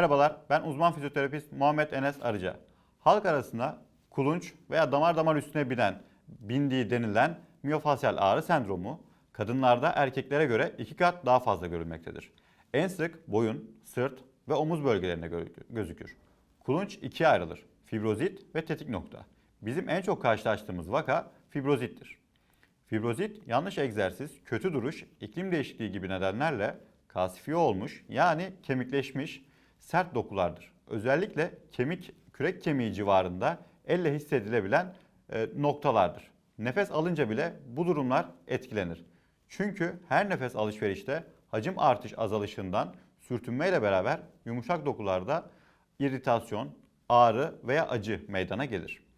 Merhabalar, ben uzman fizyoterapist Muhammed Enes Arıca. Halk arasında kulunç veya damar damar üstüne binen, bindiği denilen miyofasyal ağrı sendromu kadınlarda erkeklere göre iki kat daha fazla görülmektedir. En sık boyun, sırt ve omuz bölgelerinde gö- gözükür. Kulunç ikiye ayrılır. Fibrozit ve tetik nokta. Bizim en çok karşılaştığımız vaka fibrozittir. Fibrozit yanlış egzersiz, kötü duruş, iklim değişikliği gibi nedenlerle kalsifiye olmuş yani kemikleşmiş sert dokulardır. Özellikle kemik kürek kemiği civarında elle hissedilebilen e, noktalardır. Nefes alınca bile bu durumlar etkilenir. Çünkü her nefes alışverişte hacim artış azalışından sürtünmeyle beraber yumuşak dokularda iritasyon, ağrı veya acı meydana gelir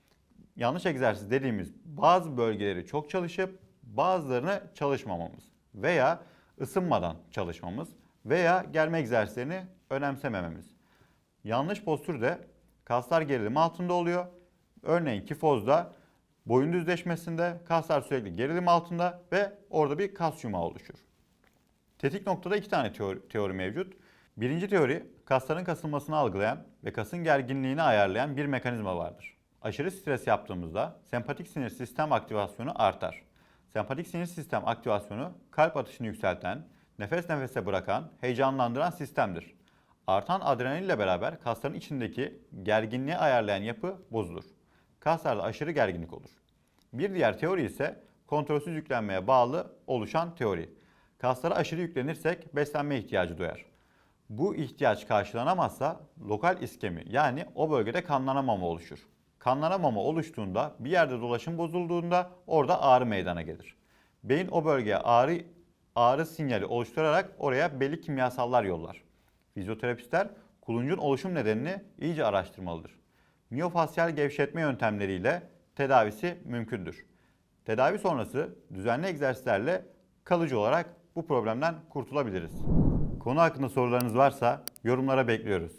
yanlış egzersiz dediğimiz bazı bölgeleri çok çalışıp bazılarını çalışmamamız veya ısınmadan çalışmamız veya germe egzersizlerini önemsemememiz. Yanlış postür de kaslar gerilim altında oluyor. Örneğin kifozda boyun düzleşmesinde kaslar sürekli gerilim altında ve orada bir kas yumağı oluşur. Tetik noktada iki tane teori, teori mevcut. Birinci teori kasların kasılmasını algılayan ve kasın gerginliğini ayarlayan bir mekanizma vardır. Aşırı stres yaptığımızda sempatik sinir sistem aktivasyonu artar. Sempatik sinir sistem aktivasyonu kalp atışını yükselten, nefes nefese bırakan, heyecanlandıran sistemdir. Artan adrenalin ile beraber kasların içindeki gerginliği ayarlayan yapı bozulur. Kaslarda aşırı gerginlik olur. Bir diğer teori ise kontrolsüz yüklenmeye bağlı oluşan teori. Kaslara aşırı yüklenirsek beslenme ihtiyacı duyar. Bu ihtiyaç karşılanamazsa lokal iskemi yani o bölgede kanlanamama oluşur. Kanlanamama oluştuğunda bir yerde dolaşım bozulduğunda orada ağrı meydana gelir. Beyin o bölgeye ağrı ağrı sinyali oluşturarak oraya belli kimyasallar yollar. Fizyoterapistler kuluncun oluşum nedenini iyice araştırmalıdır. Miyofasyal gevşetme yöntemleriyle tedavisi mümkündür. Tedavi sonrası düzenli egzersizlerle kalıcı olarak bu problemden kurtulabiliriz. Konu hakkında sorularınız varsa yorumlara bekliyoruz.